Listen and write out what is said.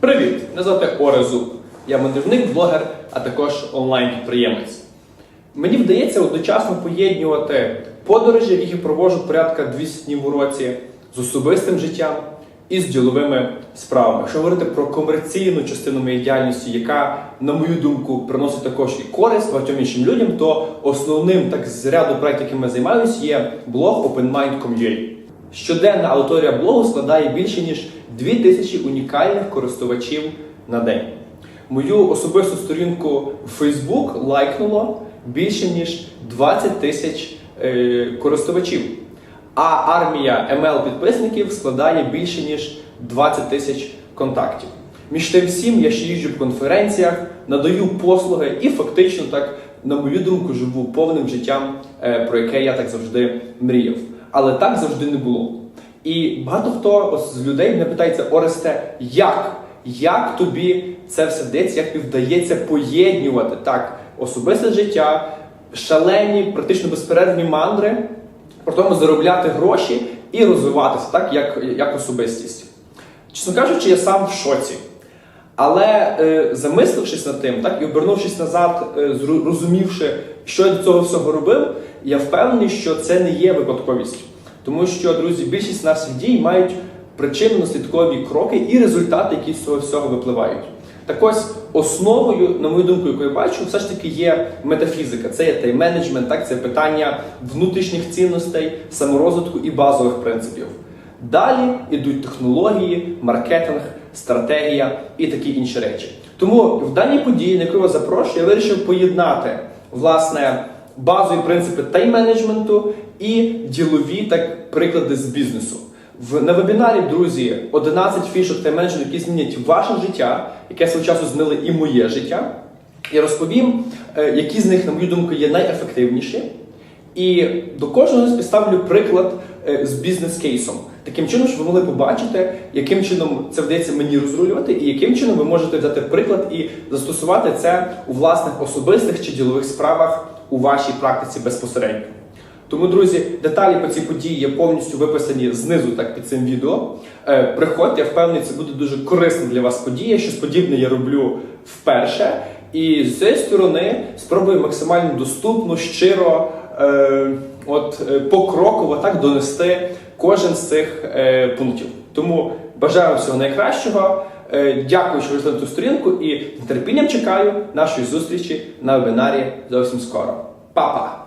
Привіт! Мене звати Оре Зуб. Я мандрівник, блогер, а також онлайн-підприємець. Мені вдається одночасно поєднувати подорожі, яких я проводжу порядка 200 днів у році, з особистим життям і з діловими справами. Якщо говорити про комерційну частину моєї діяльності, яка, на мою думку, приносить також і користь багатьом іншим людям, то основним так з ряду проєктів, якими я займаюся, є блог OpenMind.com.ua. Щоденна аудиторія блогу складає більше ніж 2000 унікальних користувачів на день. Мою особисту сторінку в Facebook лайкнуло більше ніж 20 тисяч е, користувачів. А армія ML підписників складає більше ніж 20 тисяч контактів. Між тим всім я ще їжджу в конференціях, надаю послуги і фактично так, на мою думку, живу повним життям, е, про яке я так завжди мріяв. Але так завжди не було. І багато хто з людей мене питається, Оресте, як? Як тобі це все вдається, як тобі вдається поєднувати так особисте життя, шалені, практично безперервні мандри, при тому заробляти гроші і розвиватися так, як, як особистість. Чесно кажучи, я сам в шоці. Але е, замислившись над тим, так і обернувшись назад, е, зру- розумівши, що я до цього всього робив, я впевнений, що це не є випадковість. Тому що, друзі, більшість наших дій мають причинно-наслідкові кроки і результати, які з цього всього випливають. Так ось основою, на мою думку, яку я бачу, все ж таки є метафізика. Це є тайм-менеджмент, так це питання внутрішніх цінностей, саморозвитку і базових принципів. Далі йдуть технології, маркетинг, стратегія і такі інші речі. Тому в даній події, на яку я запрошую, я вирішив поєднати власне базові принципи тайм-менеджменту і ділові так приклади з бізнесу. В на вебінарі, друзі, 11 фішок тайм-менеджменту, які змінять ваше життя, яке свого часу змінили і моє життя. Я розповім, е, які з них, на мою думку, є найефективніші. І до кожного з підставлю приклад е, з бізнес-кейсом. Таким чином, щоб ви могли побачити, яким чином це вдається мені розрулювати, і яким чином ви можете взяти приклад і застосувати це у власних особистих чи ділових справах у вашій практиці безпосередньо. Тому, друзі, деталі по цій події є повністю виписані знизу так під цим відео. Е, приходьте, я впевнений, це буде дуже корисна для вас подія. Щось подібне я роблю вперше. І з цієї сторони спробую максимально доступно, щиро, е, от е, покроково так донести кожен з цих е, пунктів. Тому бажаю всього найкращого. Е, дякую, що ви зайшли на ту сторінку, і з нетерпінням чекаю нашої зустрічі на вебінарі зовсім скоро. Па-па!